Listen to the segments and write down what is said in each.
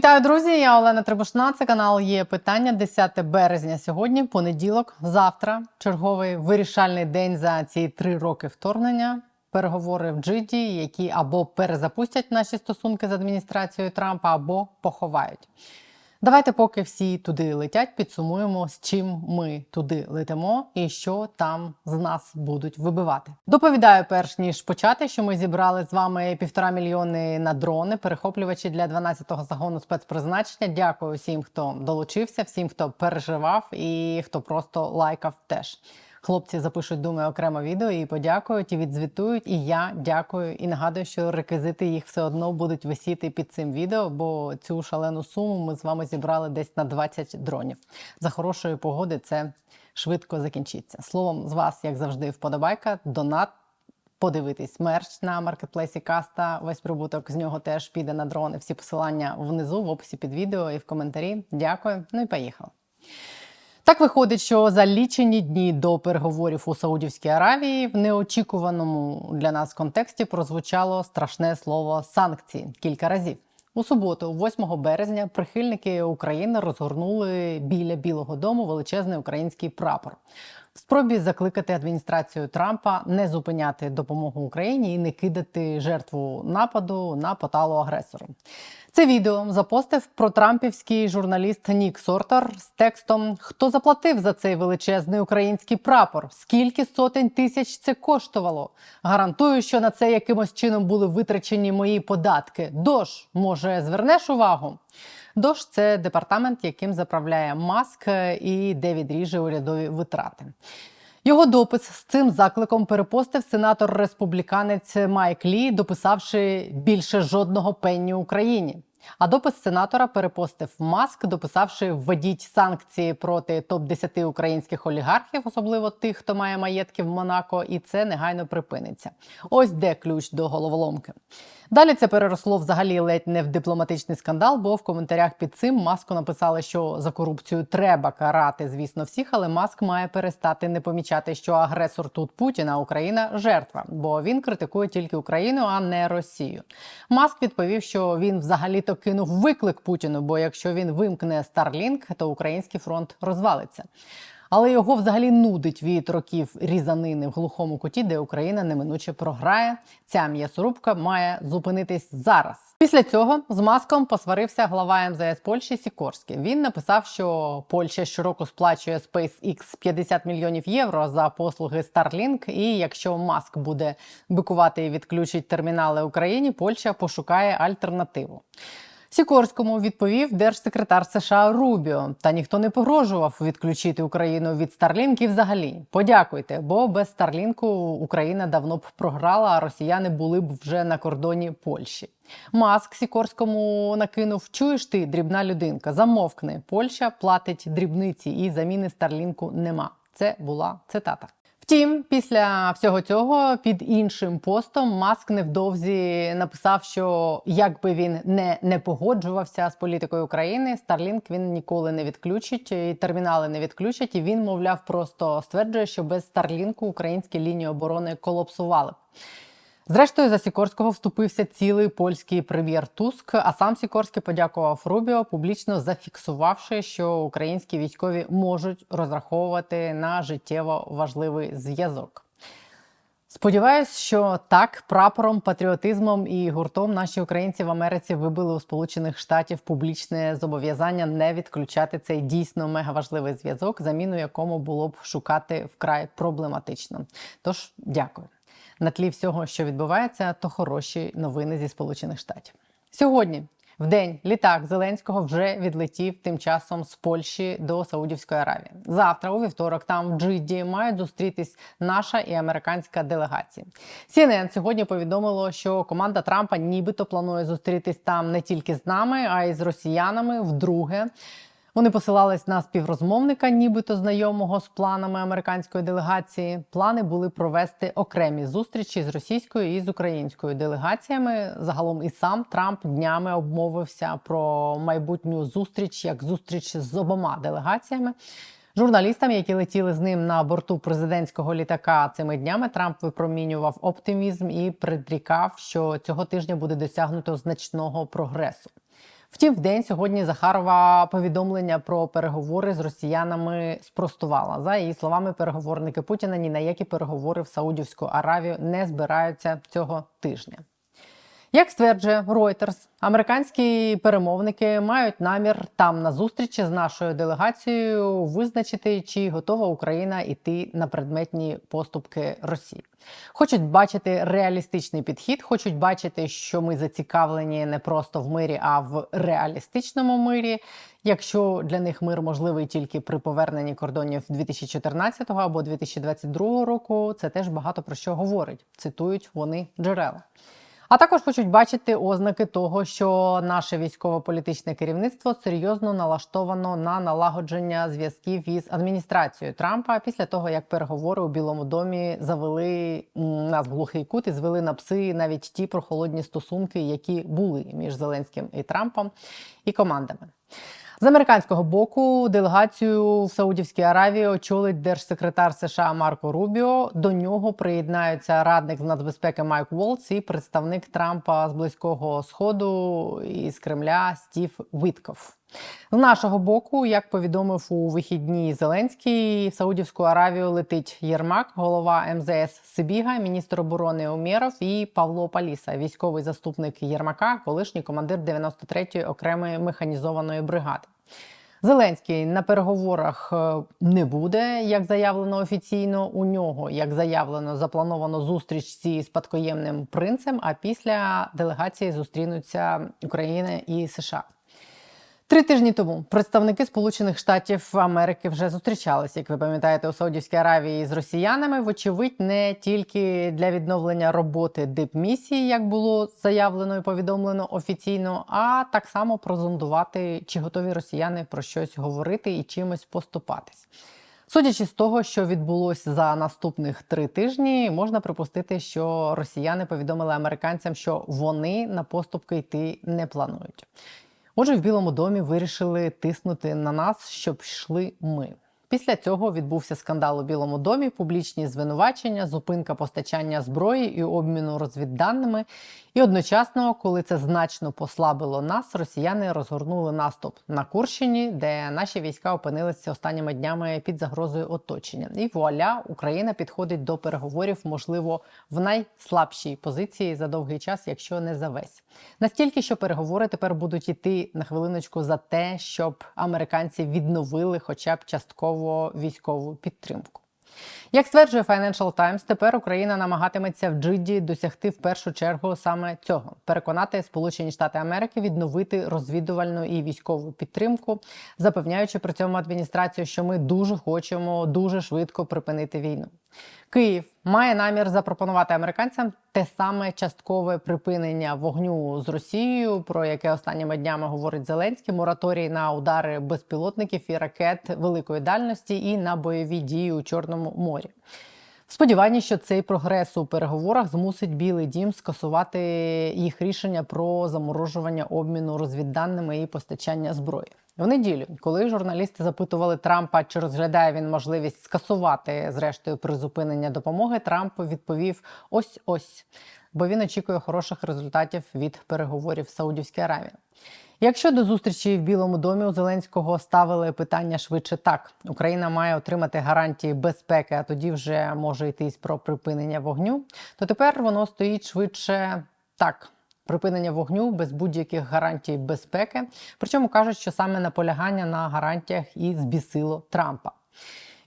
Вітаю, друзі! Я Олена Требушна. Це канал є питання 10 березня. Сьогодні понеділок, завтра, черговий вирішальний день за ці три роки вторгнення. Переговори в Джиді, які або перезапустять наші стосунки з адміністрацією Трампа, або поховають. Давайте, поки всі туди летять, підсумуємо, з чим ми туди летимо і що там з нас будуть вибивати. Доповідаю, перш ніж почати, що ми зібрали з вами півтора мільйони на дрони, перехоплювачі для 12-го загону спецпризначення. Дякую всім, хто долучився, всім, хто переживав і хто просто лайкав теж. Хлопці запишуть, думаю, окремо відео і подякують, і відзвітують. І я дякую і нагадую, що реквізити їх все одно будуть висіти під цим відео, бо цю шалену суму ми з вами зібрали десь на 20 дронів. За хорошої погоди це швидко закінчиться. Словом, з вас, як завжди, вподобайка, донат. Подивитись мерч на маркетплейсі Каста. Весь прибуток з нього теж піде на дрони. Всі посилання внизу в описі під відео і в коментарі. Дякую. Ну і поїхали. Так виходить, що за лічені дні до переговорів у Саудівській Аравії в неочікуваному для нас контексті прозвучало страшне слово санкції кілька разів. У суботу, 8 березня, прихильники України розгорнули біля Білого Дому величезний український прапор спробі закликати адміністрацію Трампа не зупиняти допомогу Україні і не кидати жертву нападу на поталу агресору. Це відео запостив протрампівський журналіст Нік Сортер з текстом: Хто заплатив за цей величезний український прапор? Скільки сотень тисяч це коштувало? Гарантую, що на це якимось чином були витрачені мої податки. Дож, може, звернеш увагу? Дож це департамент, яким заправляє Маск і де відріже урядові витрати. Його допис з цим закликом перепостив сенатор республіканець Майк Лі, дописавши більше жодного пенні Україні. А допис сенатора перепостив Маск, дописавши введіть санкції проти топ 10 українських олігархів, особливо тих, хто має маєтки в Монако, і це негайно припиниться. Ось де ключ до головоломки. Далі це переросло взагалі ледь не в дипломатичний скандал, бо в коментарях під цим маску написали, що за корупцію треба карати, звісно, всіх, але маск має перестати не помічати, що агресор тут Путін, а Україна жертва, бо він критикує тільки Україну, а не Росію. Маск відповів, що він взагалі-то кинув виклик Путіну, бо якщо він вимкне Starlink, то український фронт розвалиться але його взагалі нудить від років різанини в глухому куті, де Україна неминуче програє. Ця м'ясорубка має зупинитись зараз. Після цього з маском посварився глава МЗС Польщі Сікорський. Він написав, що Польща щороку сплачує SpaceX 50 мільйонів євро за послуги Starlink, І якщо маск буде бикувати і відключить термінали Україні, Польща пошукає альтернативу. Сікорському відповів держсекретар США Рубіо. Та ніхто не погрожував відключити Україну від Старлінки. Взагалі, подякуйте, бо без Старлінку Україна давно б програла, а росіяни були б вже на кордоні Польщі. Маск Сікорському накинув: Чуєш ти, дрібна людинка, замовкни. Польща платить дрібниці і заміни Старлінку нема. Це була цитата. Втім, після всього цього під іншим постом Маск невдовзі написав, що якби він не не погоджувався з політикою України, Starlink він ніколи не відключить, і термінали не відключать. І він, мовляв, просто стверджує, що без Starlink українські лінії оборони колапсували. Зрештою, за Сікорського вступився цілий польський прем'єр Туск. А сам Сікорський подякував Рубіо, публічно зафіксувавши, що українські військові можуть розраховувати на життєво важливий зв'язок. Сподіваюсь, що так прапором, патріотизмом і гуртом наші українці в Америці вибили у Сполучених Штатів публічне зобов'язання не відключати цей дійсно мегаважливий зв'язок, заміну якому було б шукати вкрай проблематично. Тож дякую на тлі всього, що відбувається, то хороші новини зі Сполучених Штатів. Сьогодні, в день, літак Зеленського вже відлетів тим часом з Польщі до Саудівської Аравії. Завтра, у вівторок, там в Джиді мають зустрітись наша і американська делегації. CNN сьогодні повідомило, що команда Трампа нібито планує зустрітись там не тільки з нами, а й з росіянами вдруге. Вони посилались на співрозмовника, нібито знайомого з планами американської делегації. Плани були провести окремі зустрічі з російською і з українською делегаціями. Загалом і сам Трамп днями обмовився про майбутню зустріч як зустріч з обома делегаціями. Журналістам, які летіли з ним на борту президентського літака цими днями, Трамп випромінював оптимізм і предрікав, що цього тижня буде досягнуто значного прогресу. Втім, в день сьогодні Захарова повідомлення про переговори з росіянами спростувала. За її словами, переговорники Путіна ні на які переговори в Саудівську Аравію не збираються цього тижня. Як стверджує Reuters, американські перемовники мають намір там на зустрічі з нашою делегацією визначити, чи готова Україна йти на предметні поступки Росії. Хочуть бачити реалістичний підхід, хочуть бачити, що ми зацікавлені не просто в мирі, а в реалістичному мирі. Якщо для них мир можливий тільки при поверненні кордонів 2014 або 2022 року, це теж багато про що говорить. Цитують вони джерела. А також хочуть бачити ознаки того, що наше військово-політичне керівництво серйозно налаштовано на налагодження зв'язків із адміністрацією Трампа після того, як переговори у Білому домі завели нас в глухий кут і звели на пси навіть ті прохолодні стосунки, які були між Зеленським і Трампом і командами. З американського боку делегацію в Саудівській Аравії очолить держсекретар США Марко Рубіо. До нього приєднаються радник з нацбезпеки Майк Волц і представник Трампа з близького сходу із Кремля Стів Вітков. З нашого боку, як повідомив у вихідні Зеленський, в Саудівську Аравію летить Єрмак, голова МЗС Сибіга, міністр оборони Умєров і Павло Паліса, військовий заступник Єрмака, колишній командир 93-ї окремої механізованої бригади. Зеленський на переговорах е, не буде, як заявлено офіційно. У нього, як заявлено, заплановано зустріч зі спадкоємним принцем. А після делегації зустрінуться Україна і США. Три тижні тому представники Сполучених Штатів Америки вже зустрічалися, як ви пам'ятаєте, у Саудівській Аравії з росіянами. Вочевидь, не тільки для відновлення роботи дипмісії, як було заявлено і повідомлено офіційно, а так само прозондувати, чи готові росіяни про щось говорити і чимось поступатись. Судячи з того, що відбулося за наступних три тижні, можна припустити, що росіяни повідомили американцям, що вони на поступки йти не планують. Отже, в Білому домі вирішили тиснути на нас, щоб йшли ми. Після цього відбувся скандал у Білому домі, публічні звинувачення, зупинка постачання зброї і обміну розвідданими. І одночасно, коли це значно послабило нас, росіяни розгорнули наступ на Курщині, де наші війська опинилися останніми днями під загрозою оточення. І вуаля, Україна підходить до переговорів, можливо, в найслабшій позиції за довгий час, якщо не за весь. Настільки, що переговори тепер будуть іти на хвилиночку за те, щоб американці відновили, хоча б частково військову підтримку. Як стверджує Financial Times, тепер Україна намагатиметься в Джиді досягти в першу чергу саме цього переконати Сполучені Штати Америки відновити розвідувальну і військову підтримку, запевняючи при цьому адміністрацію, що ми дуже хочемо дуже швидко припинити війну. Київ має намір запропонувати американцям те саме часткове припинення вогню з Росією, про яке останніми днями говорить Зеленський, мораторій на удари безпілотників і ракет великої дальності і на бойові дії у Чорному морі. Сподівання, що цей прогрес у переговорах змусить Білий Дім скасувати їх рішення про заморожування обміну розвідданими і постачання зброї. В неділю, коли журналісти запитували Трампа, чи розглядає він можливість скасувати зрештою призупинення допомоги, Трамп відповів: ось ось, бо він очікує хороших результатів від переговорів в Саудівській Аравії. Якщо до зустрічі в Білому домі у Зеленського ставили питання швидше так, Україна має отримати гарантії безпеки, а тоді вже може йтись про припинення вогню, то тепер воно стоїть швидше так. Припинення вогню без будь-яких гарантій безпеки. Причому кажуть, що саме наполягання на гарантіях і збісило Трампа.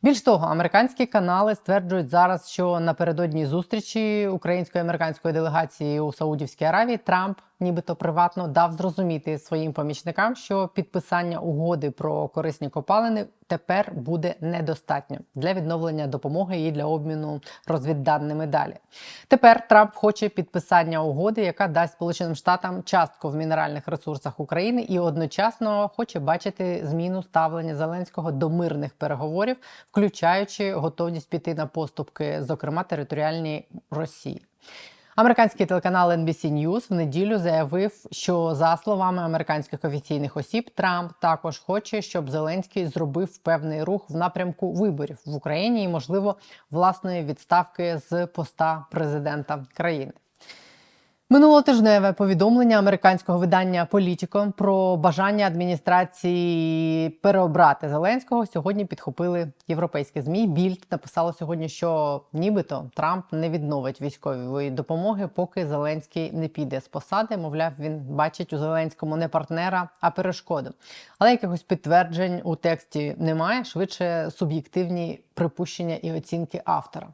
Більш того, американські канали стверджують зараз, що напередодні зустрічі української американської делегації у Саудівській Аравії Трамп нібито приватно дав зрозуміти своїм помічникам, що підписання угоди про корисні копалини тепер буде недостатньо для відновлення допомоги і для обміну розвідданими далі. Тепер Трамп хоче підписання угоди, яка дасть Сполученим Штатам частку в мінеральних ресурсах України, і одночасно хоче бачити зміну ставлення Зеленського до мирних переговорів, включаючи готовність піти на поступки, зокрема територіальні Росії. Американський телеканал NBC News в неділю заявив, що за словами американських офіційних осіб, Трамп також хоче, щоб Зеленський зробив певний рух в напрямку виборів в Україні і, можливо, власної відставки з поста президента країни. Минулотижневе повідомлення американського видання Політіко про бажання адміністрації переобрати Зеленського сьогодні підхопили європейські змі. Більд написало сьогодні, що нібито Трамп не відновить військової допомоги, поки Зеленський не піде з посади. Мовляв, він бачить у Зеленському не партнера, а перешкоду. Але якихось підтверджень у тексті немає. Швидше суб'єктивні припущення і оцінки автора.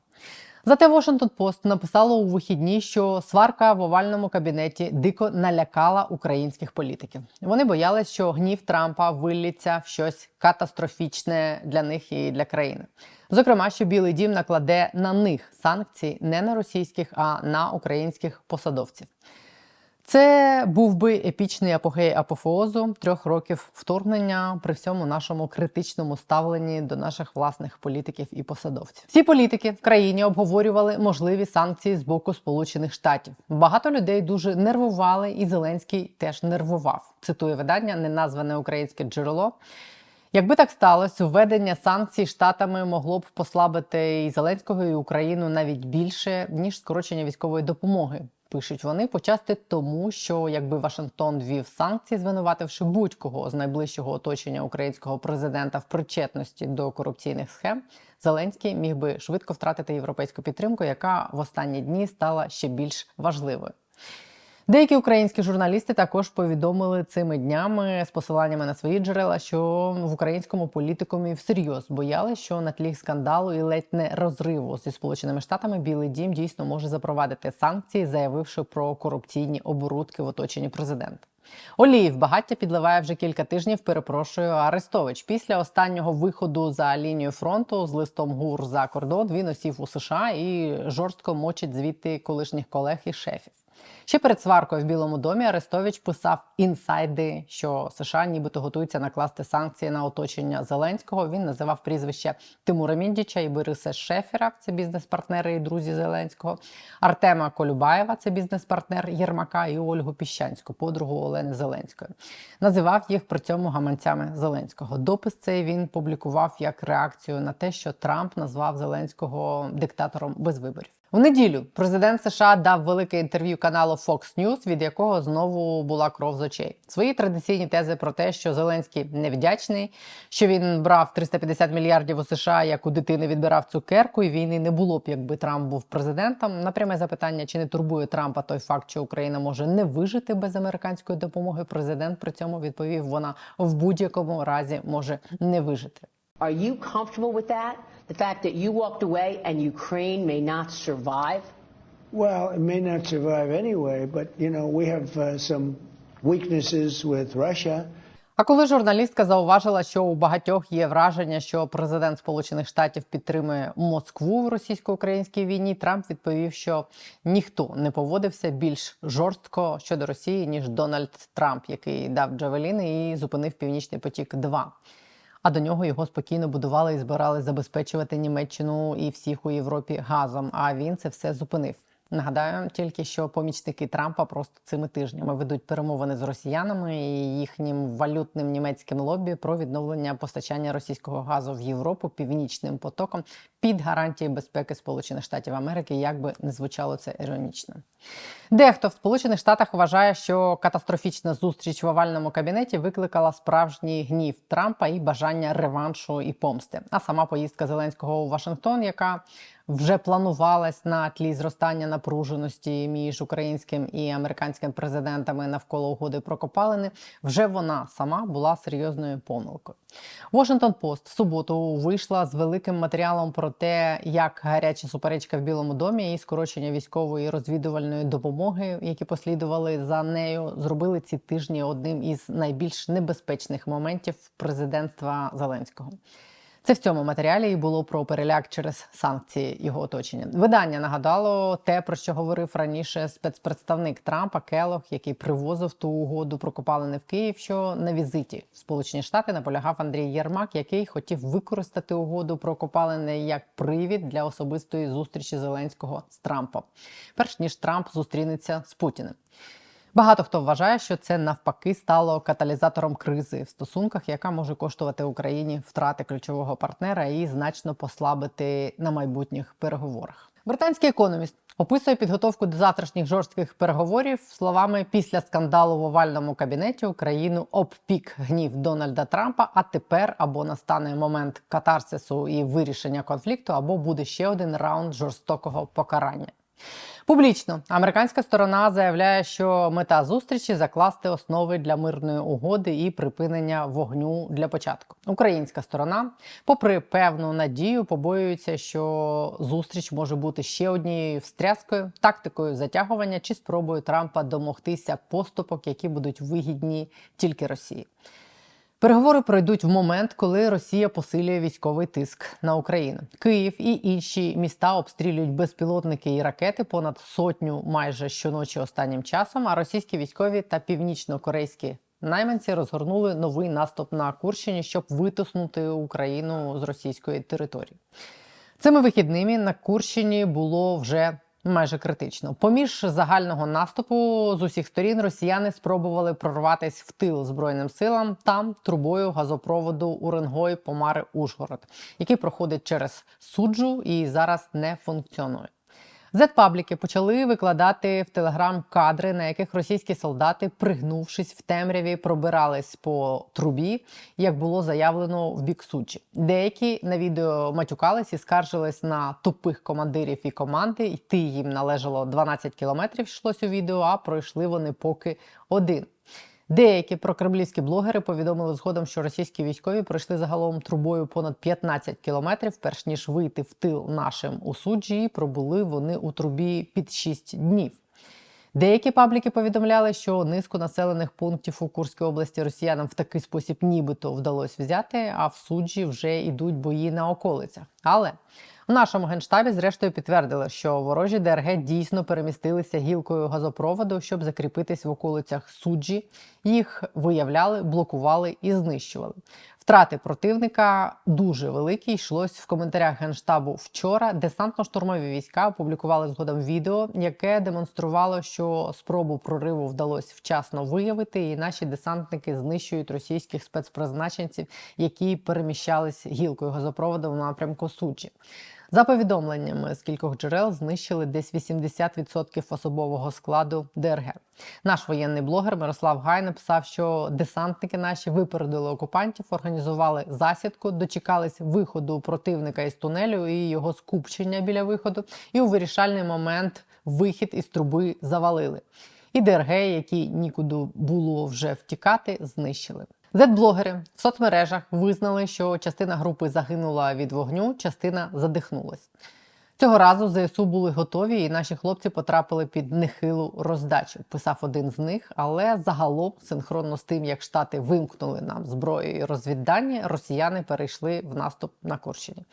Зате Washington Post написало у вихідні, що сварка в овальному кабінеті дико налякала українських політиків. Вони боялись, що гнів Трампа виллється в щось катастрофічне для них і для країни. Зокрема, що Білий Дім накладе на них санкції не на російських, а на українських посадовців. Це був би епічний апогей апофеозу трьох років вторгнення при всьому нашому критичному ставленні до наших власних політиків і посадовців. Всі політики в країні обговорювали можливі санкції з боку Сполучених Штатів. Багато людей дуже нервували, і Зеленський теж нервував. Цитує видання неназване українське джерело. Якби так сталося, введення санкцій штатами могло б послабити і Зеленського, і Україну навіть більше ніж скорочення військової допомоги. Пишуть вони почасти тому, що якби Вашингтон ввів санкції, звинувативши будь-кого з найближчого оточення українського президента в причетності до корупційних схем, Зеленський міг би швидко втратити європейську підтримку, яка в останні дні стала ще більш важливою. Деякі українські журналісти також повідомили цими днями з посиланнями на свої джерела, що в українському політикумі всерйоз бояли, що на тлі скандалу і ледь не розриву зі сполученими штатами Білий Дім дійсно може запровадити санкції, заявивши про корупційні оборудки в оточенні президента. Олії в багаття підливає вже кілька тижнів. Перепрошую Арестович. Після останнього виходу за лінію фронту з листом ГУР за кордон він осів у США і жорстко мочить звідти колишніх колег і шефів. Ще перед сваркою в Білому домі Арестович писав інсайди, що США нібито готуються накласти санкції на оточення Зеленського. Він називав прізвище Тимура Міндіча і Бориса Шефера, це бізнес-партнери і друзі Зеленського, Артема Колюбаєва, це бізнес-партнер Єрмака, і Ольгу Піщанську, подругу Олени Зеленської. Називав їх при цьому гаманцями Зеленського. Допис цей він публікував як реакцію на те, що Трамп назвав Зеленського диктатором без виборів. В неділю президент США дав велике інтерв'ю каналу Fox News, від якого знову була кров з очей. Свої традиційні тези про те, що Зеленський невдячний, що він брав 350 мільярдів у США, як у дитини відбирав цукерку, і війни не було б, якби Трамп був президентом. На пряме запитання, чи не турбує Трампа той факт, що Україна може не вижити без американської допомоги. Президент при цьому відповів: вона в будь-якому разі може не вижити. Are you comfortable with that? The fact that you walked away and Ukraine may not survive? Well, it may not survive anyway, but you know we have uh, some weaknesses with Russia. А коли журналістка зауважила, що у багатьох є враження, що президент Сполучених Штатів підтримує Москву в російсько-українській війні, Трамп відповів, що ніхто не поводився більш жорстко щодо Росії ніж Дональд Трамп, який дав Джавеліни і зупинив Північний потік. 2 а до нього його спокійно будували і збирали забезпечувати Німеччину і всіх у Європі газом. А він це все зупинив. Нагадаю тільки, що помічники Трампа просто цими тижнями ведуть перемовини з росіянами і їхнім валютним німецьким лобі про відновлення постачання російського газу в Європу північним потоком під гарантією безпеки Сполучених Штатів Америки, як би не звучало це іронічно. Дехто в Сполучених Штатах вважає, що катастрофічна зустріч в овальному кабінеті викликала справжній гнів Трампа і бажання реваншу і помсти. А сама поїздка Зеленського у Вашингтон, яка вже планувалась на тлі зростання напруженості між українським і американським президентами навколо угоди про копалини, вже вона сама була серйозною помилкою. Washington Post в суботу вийшла з великим матеріалом про те, як гаряча суперечка в Білому домі і скорочення військової розвідувальної допомоги, які послідували за нею, зробили ці тижні одним із найбільш небезпечних моментів президентства Зеленського. Це в цьому матеріалі і було про переляк через санкції його оточення. Видання нагадало те, про що говорив раніше спецпредставник Трампа Келох, який привозив ту угоду про копалини в Київ, що на візиті в Сполучені Штати наполягав Андрій Єрмак, який хотів використати угоду про копалини як привід для особистої зустрічі Зеленського з Трампом, перш ніж Трамп зустрінеться з Путіним. Багато хто вважає, що це навпаки стало каталізатором кризи в стосунках, яка може коштувати Україні втрати ключового партнера і значно послабити на майбутніх переговорах. Британський економіст Описує підготовку до завтрашніх жорстких переговорів словами після скандалу в овальному кабінеті Україну обпік гнів Дональда Трампа. А тепер або настане момент катарсису і вирішення конфлікту, або буде ще один раунд жорстокого покарання. Публічно американська сторона заявляє, що мета зустрічі закласти основи для мирної угоди і припинення вогню для початку. Українська сторона, попри певну надію, побоюється, що зустріч може бути ще однією встряскою, тактикою затягування чи спробою Трампа домогтися поступок, які будуть вигідні тільки Росії. Переговори пройдуть в момент, коли Росія посилює військовий тиск на Україну. Київ і інші міста обстрілюють безпілотники і ракети понад сотню майже щоночі останнім часом. А російські військові та північно-корейські найманці розгорнули новий наступ на Курщині, щоб витиснути Україну з російської території. Цими вихідними на Курщині було вже майже критично. Поміж загального наступу з усіх сторін росіяни спробували прорватися в тил збройним силам там трубою газопроводу Уренгой Помари Ужгород, який проходить через суджу і зараз не функціонує. Зетпабліки почали викладати в телеграм кадри, на яких російські солдати, пригнувшись в темряві, пробирались по трубі, як було заявлено в бік Сучі. Деякі на відео матюкались і скаржились на тупих командирів і команди. Йти їм належало 12 кілометрів. Йшлось у відео, а пройшли вони поки один. Деякі прокремлівські блогери повідомили згодом, що російські військові пройшли загалом трубою понад 15 кілометрів, перш ніж вийти в тил нашим у суджі. Пробули вони у трубі під 6 днів. Деякі пабліки повідомляли, що низку населених пунктів у Курській області росіянам в такий спосіб нібито вдалося взяти, а в суджі вже йдуть бої на околицях. Але в нашому генштабі, зрештою, підтвердили, що ворожі ДРГ дійсно перемістилися гілкою газопроводу, щоб закріпитись в околицях суджі. Їх виявляли, блокували і знищували. Втрати противника дуже великі. Йшлось в коментарях генштабу вчора. Десантно-штурмові війська опублікували згодом відео, яке демонструвало, що спробу прориву вдалося вчасно виявити, і наші десантники знищують російських спецпризначенців, які переміщались гілкою газопроводу в напрямку Суджі. За повідомленнями з кількох джерел знищили десь 80% особового складу ДРГ. Наш воєнний блогер Мирослав Гай написав, що десантники наші випередили окупантів, організували засідку, дочекались виходу противника із тунелю і його скупчення біля виходу. І у вирішальний момент вихід із труби завалили. І ДРГ, які нікуди було вже втікати, знищили. Зет-блогери в соцмережах визнали, що частина групи загинула від вогню, частина задихнулась. Цього разу ЗСУ були готові, і наші хлопці потрапили під нехилу роздачу. Писав один з них, але загалом, синхронно з тим, як штати вимкнули нам зброю і розвіддані, росіяни перейшли в наступ на Курщині.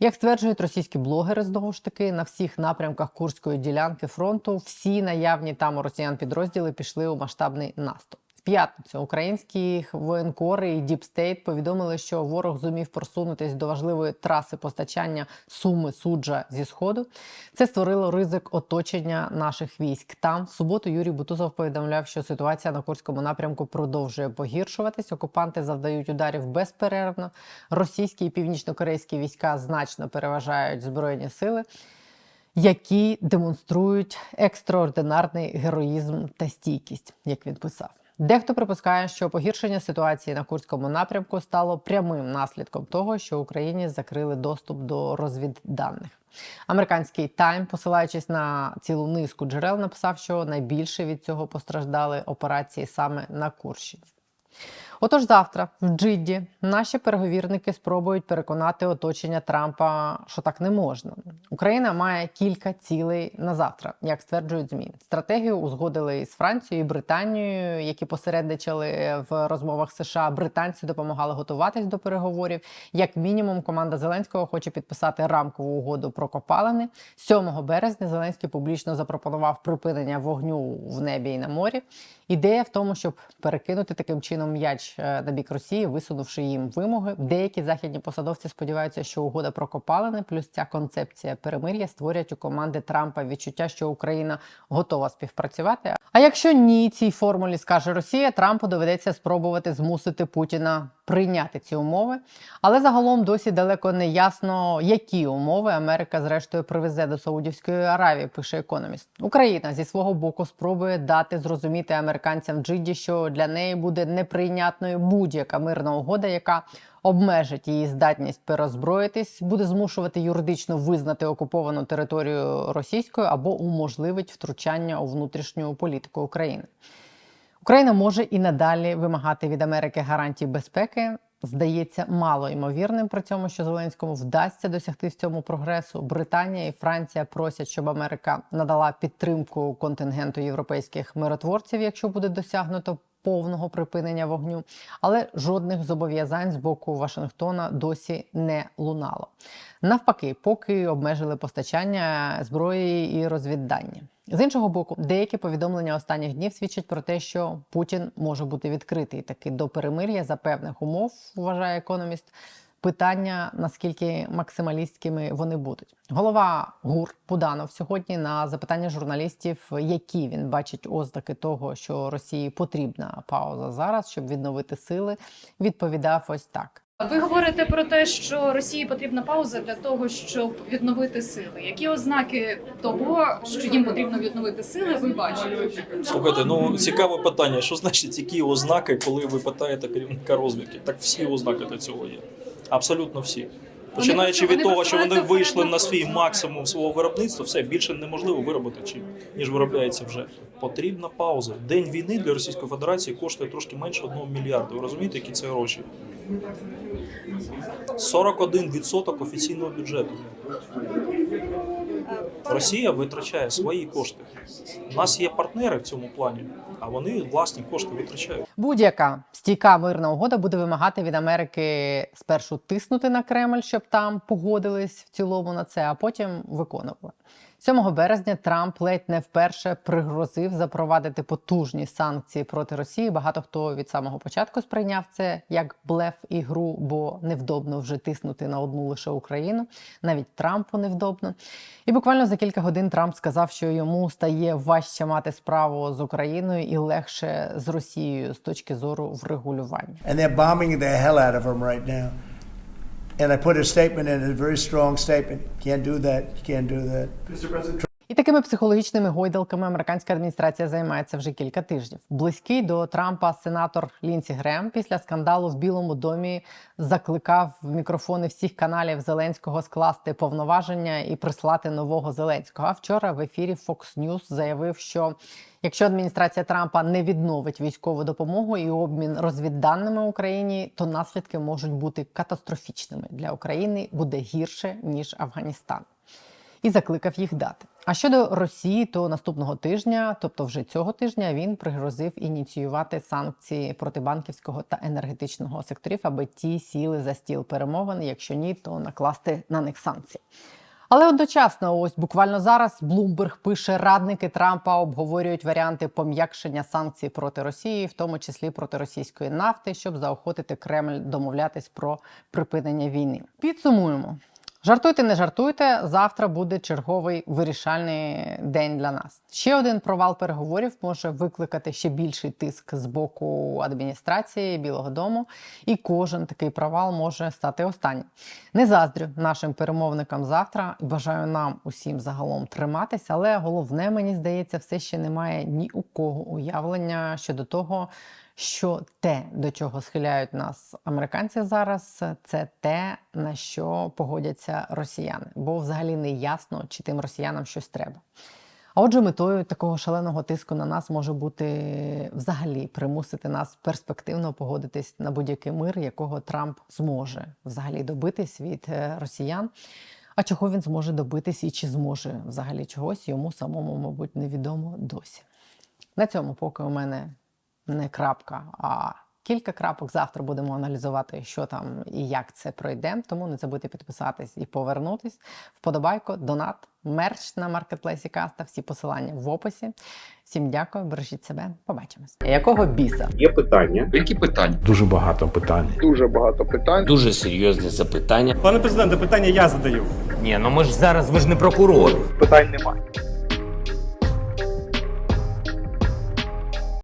Як стверджують російські блогери, знову ж таки, на всіх напрямках Курської ділянки фронту всі наявні там у росіян підрозділи пішли у масштабний наступ. В п'ятницю українські воєнкори і Діпстейт повідомили, що ворог зумів просунутись до важливої траси постачання суми суджа зі сходу. Це створило ризик оточення наших військ. Там в суботу Юрій Бутузов повідомляв, що ситуація на Курському напрямку продовжує погіршуватись. Окупанти завдають ударів безперервно. Російські і північно-корейські війська значно переважають збройні сили. Які демонструють екстраординарний героїзм та стійкість, як він писав. Дехто припускає, що погіршення ситуації на курському напрямку стало прямим наслідком того, що Україні закрили доступ до розвідданих. Американський Тайм, посилаючись на цілу низку джерел, написав, що найбільше від цього постраждали операції саме на Курщині. Отож, завтра в Джидді наші переговірники спробують переконати оточення Трампа, що так не можна. Україна має кілька цілей на завтра, як стверджують змі. Стратегію узгодили із Францією і Британією, які посередничали в розмовах США. Британці допомагали готуватись до переговорів. Як мінімум, команда Зеленського хоче підписати рамкову угоду про копалини. 7 березня Зеленський публічно запропонував припинення вогню в небі і на морі. Ідея в тому, щоб перекинути таким чином м'яч е, на бік Росії, висунувши їм вимоги. Деякі західні посадовці сподіваються, що угода про копалини плюс ця концепція перемир'я створять у команди Трампа відчуття, що Україна готова співпрацювати. А якщо ні, цій формулі скаже Росія, Трампу доведеться спробувати змусити Путіна прийняти ці умови. Але загалом досі далеко не ясно, які умови Америка зрештою привезе до Саудівської Аравії, пише економіст. Україна зі свого боку спробує дати зрозуміти американцям Джиді, що для неї буде неприйнятною будь-яка мирна угода, яка обмежить її здатність перезброїтись, буде змушувати юридично визнати окуповану територію російською або уможливить втручання у внутрішню політику України. Україна може і надалі вимагати від Америки гарантій безпеки. Здається, мало ймовірним при цьому, що Зеленському вдасться досягти в цьому прогресу. Британія і Франція просять, щоб Америка надала підтримку контингенту європейських миротворців, якщо буде досягнуто повного припинення вогню. Але жодних зобов'язань з боку Вашингтона досі не лунало. Навпаки, поки обмежили постачання зброї і розвіддання. З іншого боку, деякі повідомлення останніх днів свідчать про те, що Путін може бути відкритий таки до перемир'я за певних умов, вважає економіст. Питання наскільки максималістськими вони будуть. Голова ГУР Буданов сьогодні на запитання журналістів, які він бачить ознаки того, що Росії потрібна пауза зараз, щоб відновити сили, відповідав ось так. Ви говорите про те, що Росії потрібна пауза для того, щоб відновити сили. Які ознаки того, що їм потрібно відновити сили, ви бачите? Слухайте, ну цікаве питання. Що значить які ознаки, коли ви питаєте керівника розвідки? Так всі ознаки для цього є. Абсолютно всі. Починаючи від того, що вони вийшли на на свій максимум свого виробництва, все більше неможливо виробити, чим ніж виробляється вже. Потрібна пауза. День війни для Російської Федерації коштує трошки менше одного мільярда. Ви розумієте, які це гроші? 41% офіційного бюджету. Росія витрачає свої кошти. У нас є партнери в цьому плані, а вони власні кошти витрачають. Будь-яка стійка мирна угода буде вимагати від Америки спершу тиснути на Кремль, щоб там погодились в цілому на це, а потім виконували. 7 березня Трамп ледь не вперше пригрозив запровадити потужні санкції проти Росії. Багато хто від самого початку сприйняв це як блеф і гру, бо невдобно вже тиснути на одну лише Україну. Навіть Трампу невдобно. І буквально за кілька годин Трамп сказав, що йому стає важче мати справу з Україною і легше з Росією з точки зору врегулювання. and they're bombing the hell out of them right now. And I put a statement in, a very strong statement. Can't do that. You can't do that. І такими психологічними гойдалками американська адміністрація займається вже кілька тижнів. Близький до Трампа сенатор Лінсі Грем після скандалу в Білому домі закликав в мікрофони всіх каналів Зеленського скласти повноваження і прислати нового Зеленського. А вчора в ефірі Fox News заявив, що якщо адміністрація Трампа не відновить військову допомогу і обмін розвідданими Україні, то наслідки можуть бути катастрофічними для України. Буде гірше ніж Афганістан і закликав їх дати. А щодо Росії, то наступного тижня, тобто вже цього тижня, він пригрозив ініціювати санкції проти банківського та енергетичного секторів, аби ті сіли за стіл перемовин. Якщо ні, то накласти на них санкції. Але одночасно, ось буквально зараз Блумберг пише, радники Трампа обговорюють варіанти пом'якшення санкцій проти Росії, в тому числі проти російської нафти, щоб заохотити Кремль домовлятись про припинення війни. Підсумуємо. Жартуйте, не жартуйте. Завтра буде черговий вирішальний день для нас. Ще один провал переговорів може викликати ще більший тиск з боку адміністрації Білого Дому, і кожен такий провал може стати останнім. Не заздрю нашим перемовникам завтра бажаю нам усім загалом триматися, але головне, мені здається, все ще немає ні у кого уявлення щодо того, що те, до чого схиляють нас американці зараз, це те, на що погодяться росіяни, бо взагалі не ясно, чи тим росіянам щось треба. А отже, метою такого шаленого тиску на нас може бути взагалі примусити нас перспективно погодитись на будь-який мир, якого Трамп зможе взагалі добитись від е, росіян. А чого він зможе добитись і чи зможе взагалі чогось, йому самому, мабуть, невідомо досі. На цьому поки у мене не крапка, а Кілька крапок завтра будемо аналізувати, що там і як це пройде. Тому не забудьте підписатись і повернутись. Вподобайко, донат, мерч на маркетплейсі Каста. Всі посилання в описі. Всім дякую, бережіть себе. Побачимось. Якого біса? Є питання. Які питання? Дуже багато питань. Дуже багато питань. Дуже серйозні запитання. Пане президенте, питання я задаю. Ні, ну ми ж зараз ви ж не прокурор. Питань немає.